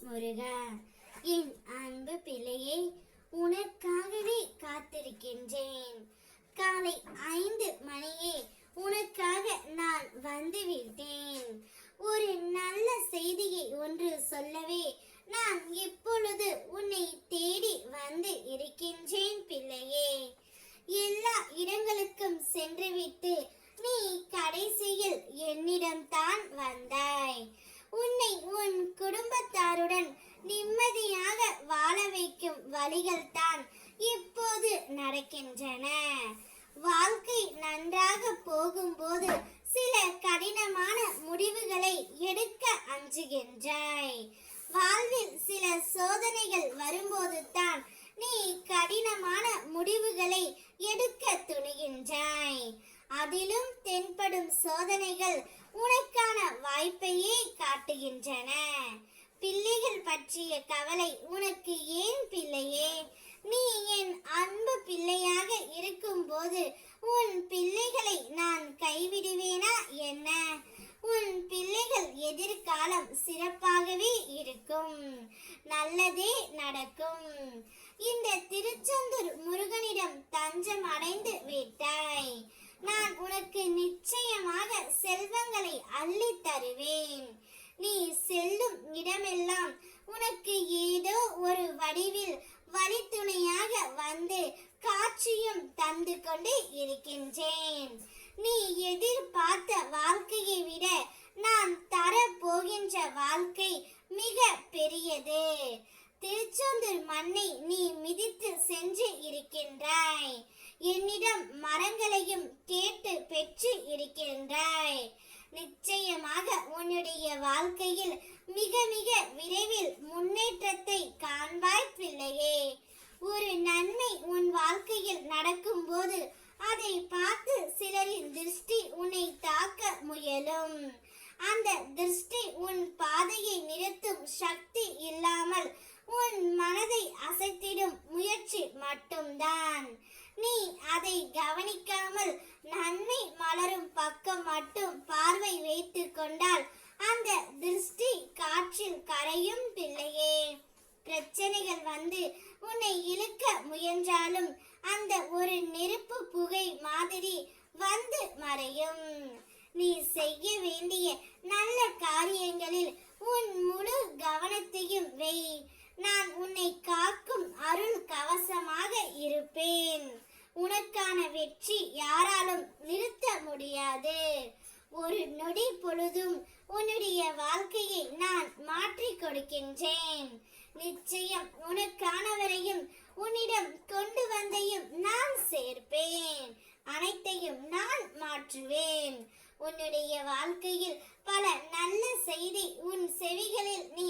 முருகா. என் அன்பு பிள்ளையை உனக்காகவே காத்திருக்கின்றேன். காலை ஐந்து மணியே உனக்காக நான் வந்துவிட்டேன். ஒரு நல்ல செய்தியை ஒன்று சொல்லவே நான் இப்பொழுது உன்னை தேடி வந்து இருக்கின்றேன் பிள்ளையே. எல்லா இடங்களுக்கும் சென்றுவிட்டு நீ வைக்கும் வழிகள் தான் இப்போது நடக்கின்றன. வாழ்க்கை நன்றாக போகும்போது சில கடினமான முடிவுகளை எடுக்க அஞ்சுகின்றாய். வாழ்வில் சில சோதனைகள் வரும்போது தான் நீ கடினமான முடிவுகளை எடுக்க துணிகின்றாய். அதிலும் தென்படும் சோதனைகள் உனக்கான வாய்ப்பையே காட்டுகின்றன. பிள்ளைகள் பற்றிய கவலை உனக்கு ஏன் பிள்ளையே நீ என் அன்பு பிள்ளையாக இருக்கும்போது உன் பிள்ளைகளை நான் கைவிடுவேனா என்ன உன் பிள்ளைகள் எதிர்காலம் சிறப்பாகவே இருக்கும். நல்லதே நடக்கும். இந்த திருச்செந்தூர் முருகனிடம் தஞ்சம் அடைந்து விட்டாய். நான் உனக்கு நிச்சயமாக செல்வங்களை அள்ளி தருவேன். நீ செல்லும் இடமெல்லாம் உனக்கு ஏதோ ஒரு வடிவில் வழித்துணையாக வந்து காட்சியும் தந்து கொண்டு இருக்கின்றேன். நீ எதிர் வாழ்க்கையை விட நான் தர போகின்ற வாழ்க்கை மிக பெரியது. திருச்செந்தூர் மண்ணை நீ மிதித்து சென்று இருக்கின்றாய். என்னிடம் மரங்களையும் கேட்டு பெற்று இருக்கின்றாய். நிச்சயமாக உன்னுடைய வாழ்க்கையில் மிக மிக விரைவில் முன்னேற்றத்தை காண்பாய் பிள்ளையே ஒரு நன்மை உன் வாழ்க்கையில் நடக்கும்போது அதை பார்த்து சிலரின் திருஷ்டி உன்னை தாக்க அந்த திருஷ்டி உன் பாதையை நிறுத்தும் சக்தி இல்லாமல் உன் மனதை அசைத்திடும் முயற்சி மட்டும்தான். நீ அதை கவனிக்காமல் நன்மை மலரும் பக்கம் மட்டும் பார்வை வைத்து கொண்டால் அந்த திருஷ்டி காற்றில் கரையும் பிள்ளையே. பிரச்சனைகள் வந்து உன்னை இழுக்க முயன்றாலும் அந்த ஒரு நெருப்பு புகை மாதிரி வந்து மறையும். நீ செய்ய வேண்டிய நல்ல காரியங்களில் உன் முழு கவனத்தையும் வை. நான் உன்னை காக்கும் அருள் கவசமாக இருப்பேன். உனக்கான வெற்றி யாராலும் நிறுத்த முடியாது. ஒரு நொடி பொழுதும் உன்னுடைய வாழ்க்கையை நான் மாற்றி கொடுக்கின்றேன். நிச்சயம் உனக்கானவரையும் உன்னிடம் கொண்டு வந்தையும் நான் சேர்ப்பேன். அனைத்தையும் நான் மாற்றுவேன். உன்னுடைய வாழ்க்கையில் பல நல்ல செய்தி உன் செவிகளில் நீ